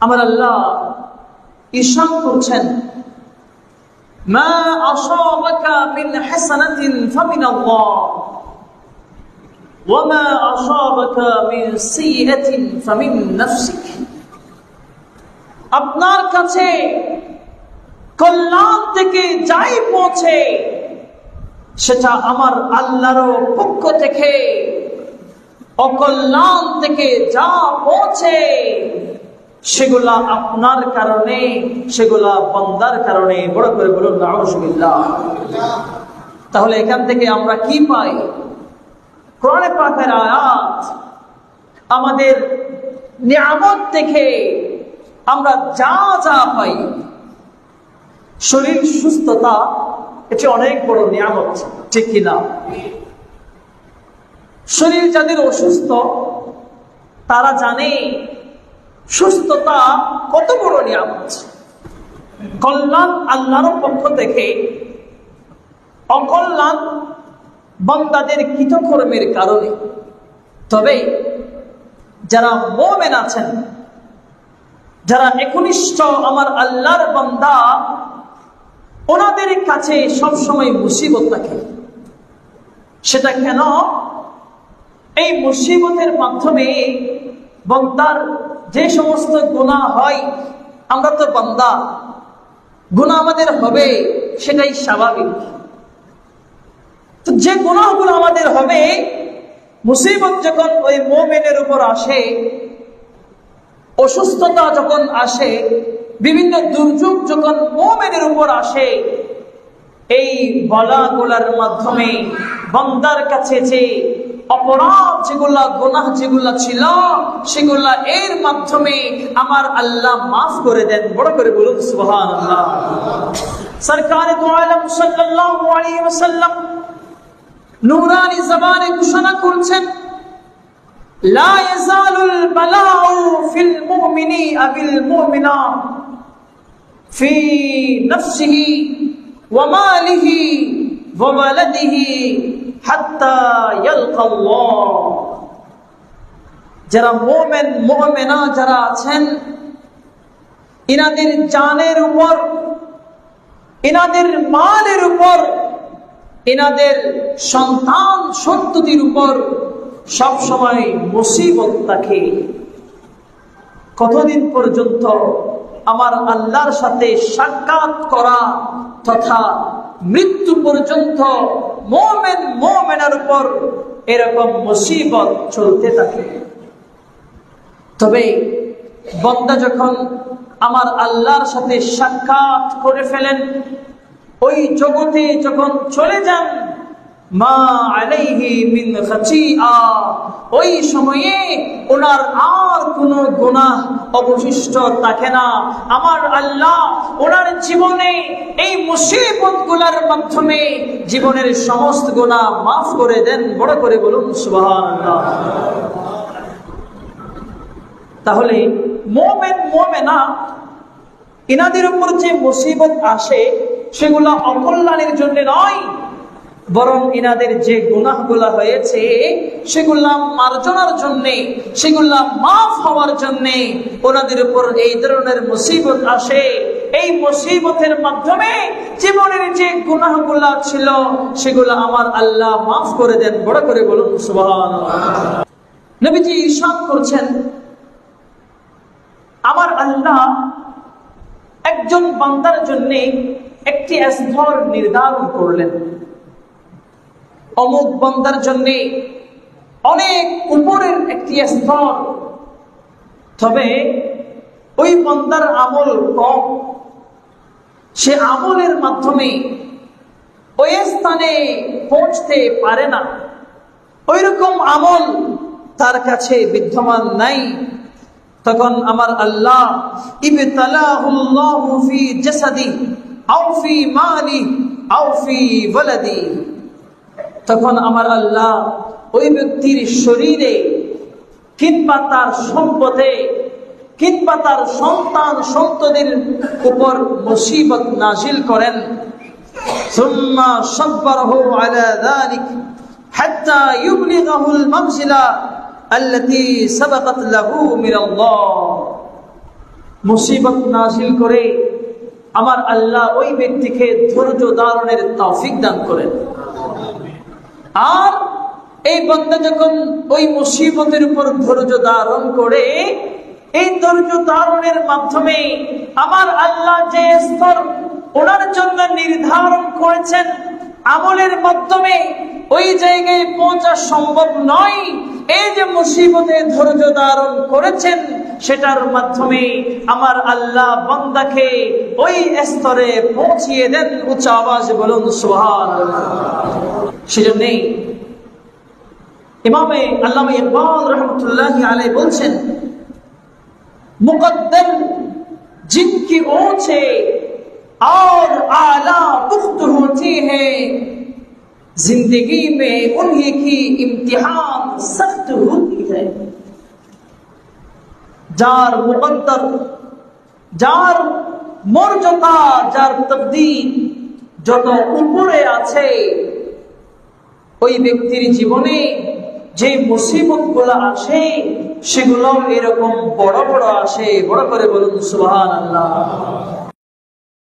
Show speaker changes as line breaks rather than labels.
আমার আল্লাহ ঈশান করছেন মা আসাবাকা মিন হাসানাতিন ফামিন আল্লাহ وما أصابك من سيئة فمن نفسك আপনার কাছে কল্যাণ থেকে যাই পৌঁছে সেটা আমার আল্লাহর পক্ষ থেকে অকল্যাণ থেকে যা পৌঁছে সেগুলা আপনার কারণে, সেগুলা বন্দার কারণে, বড় করে বলুন তাহলে এখান থেকে আমরা কি পাই? কোরআনে পাকের আয়াত আমাদের নিয়ামত দেখে আমরা যা যা পাই, শরীর সুস্থতা, এটি অনেক বড় নিয়ামত, ঠিক কিনা শরীর যাদের অসুস্থ, তারা জানে সুস্থতা কত বড় নিয়ামত? কল্যাণ আল্লাহর পক্ষ থেকে অকল্যাণ বন্দাদের কৃতকর্মের কারণে। তবে যারা মোমেন আছেন, যারা একনিষ্ঠ আমার আল্লাহর বন্দা, ওনাদের কাছে সবসময় মুসিবত থাকে। সেটা কেন? এই মুসিবতের মাধ্যমে বন্দার যে সমস্ত গুণা হয়, আমরা তো বন্দা। গুণা আমাদের হবে, সেটাই স্বাভাবিক। তো যে গুণাগুলো আমাদের হবে, মুসিবত যখন ওই মোমেনের উপর আসে, অসুস্থতা যখন আসে, বিভিন্ন দুর্যোগ যখন মোমেনের উপর আসে, এই বলাগুলার মাধ্যমে বন্দার কাছে যে অপরাধ যেগুলা, গোনাহ যেগুলা ছিল, সেগুলা এর মাধ্যমে আমার আল্লাহ মাফ করে দেন। বড় করে বলুন সুহান আল্লাহ সরকারে তো আল্লাহাল সরকার সাল্লাম নুরানি জবানে ঘোষণা করছেন, লা ইয়াজালুল বালাউ ফিল মুমিনি আবিল মুমিনা ফি নফসিহি ওয়া মালিহি وولده حتى يلقى الله যারা মোমেন মোমেনা যারা আছেন ইনাদের জানের উপর ইনাদের মালের উপর এনাদের সন্তান সন্ততির উপর সব সময় মুসিবত থাকে কতদিন পর্যন্ত আমার আল্লাহর সাথে সাক্ষাৎ করা তথা মৃত্যু পর্যন্ত মোমেন মোমেনার উপর এরকম মুসিবত চলতে থাকে। তবে বন্দা যখন আমার আল্লাহর সাথে সাক্ষাৎ করে ফেলেন, ওই জগতে যখন চলে যান মা আলাইহি মিন খাচিআ ওই সময়ে ওনার আর কোনো গুনাহ অবশিষ্ট থাকে না। আমার আল্লাহ ওনার জীবনে এই মুসিবতগুলার মাধ্যমে জীবনের সমস্ত গুনাহ মাফ করে দেন। বড় করে বলুন, সুবহানাল্লাহ। তাহলে মোমেন মোমেনা, ইনাদের উপর যে মুসিবত আসে, সেগুলা অকল্যাণের জন্য নয়। বরং ইনাদের যে গুনাহগুলা হয়েছে, সেগুলা মার্জনার জন্যে, সেগুলা মাফ হওয়ার জন্যে ওনাদের উপর এই ধরনের মুসিবত আসে। এই মুসিবতের মাধ্যমে জীবনের যে গুনাহগুলা ছিল, সেগুলা আমার আল্লাহ মাফ করে দেন। বড় করে বলুন সুবহান নবীজি ঈশান করছেন, আমার আল্লাহ একজন বান্দার জন্য একটি স্তর নির্ধারণ করলেন। অমুক বান্দার জন্য অনেক উপরের একটি স্তর। তবে ওই বান্দার আমল কম। সে আমলের মাধ্যমে ওই স্থানে পৌঁছতে পারে না। ওই রকম আমল তার কাছে বিদ্যমান নাই। তখন আমার আল্লাহ, ইবতালাহুল্লাহু ফি জাসাদি আও ফি মালি আও ফি ওয়ালাদি। তখন আমার আল্লাহ ওই ব্যক্তির শরীরে কিংবা তার সম্পদে কিংবা তার সন্তান সন্ততির উপর মুসিবত নাজিল করেন। সুম্মা সব্বারহু আলা যালিক হাত্তা ইবলিগাহুল মানজিলা আল্লাতী সাবাকাত মুসিবত নাজিল করে আমার আল্লাহ ওই ব্যক্তিকে ধৈর্য ধারণের তৌফিক দান করেন। আর এই বন্দা যখন ওই মুসিবতের উপর ধৈর্য ধারণ করে, এই ধৈর্য ধারণের মাধ্যমে আমার আল্লাহ যে স্তর ওনার জন্য নির্ধারণ করেছেন, আমলের মাধ্যমে ওই জায়গায় পৌঁছা সম্ভব নয়। এই যে মুসিবতে ধৈর্য ধারণ করেছেন সেটার মাধ্যমে আমার আল্লাহ বন্দাকে ওই স্তরে পৌঁছিয়ে দেন উচ্চ আওয়াজে বলুন সোহান সেজন্যই ইমামে আল্লামা ইকবাল রহমতুল্লাহ আলাই বলছেন मुकद्दर जिनकी ऊंचे और आला पुख्त होती है जिंदगी में उन्हीं की इम्तिहान सख्त होती है যার মুকদ্দর, যার মর্যাদা, যার তকদির যত উপরে আছে, ওই ব্যক্তির জীবনে যে মুসিবতগুলো আসে, সেগুলো এরকম বড় বড় আসে। বড় করে বলুন সুহান আল্লাহ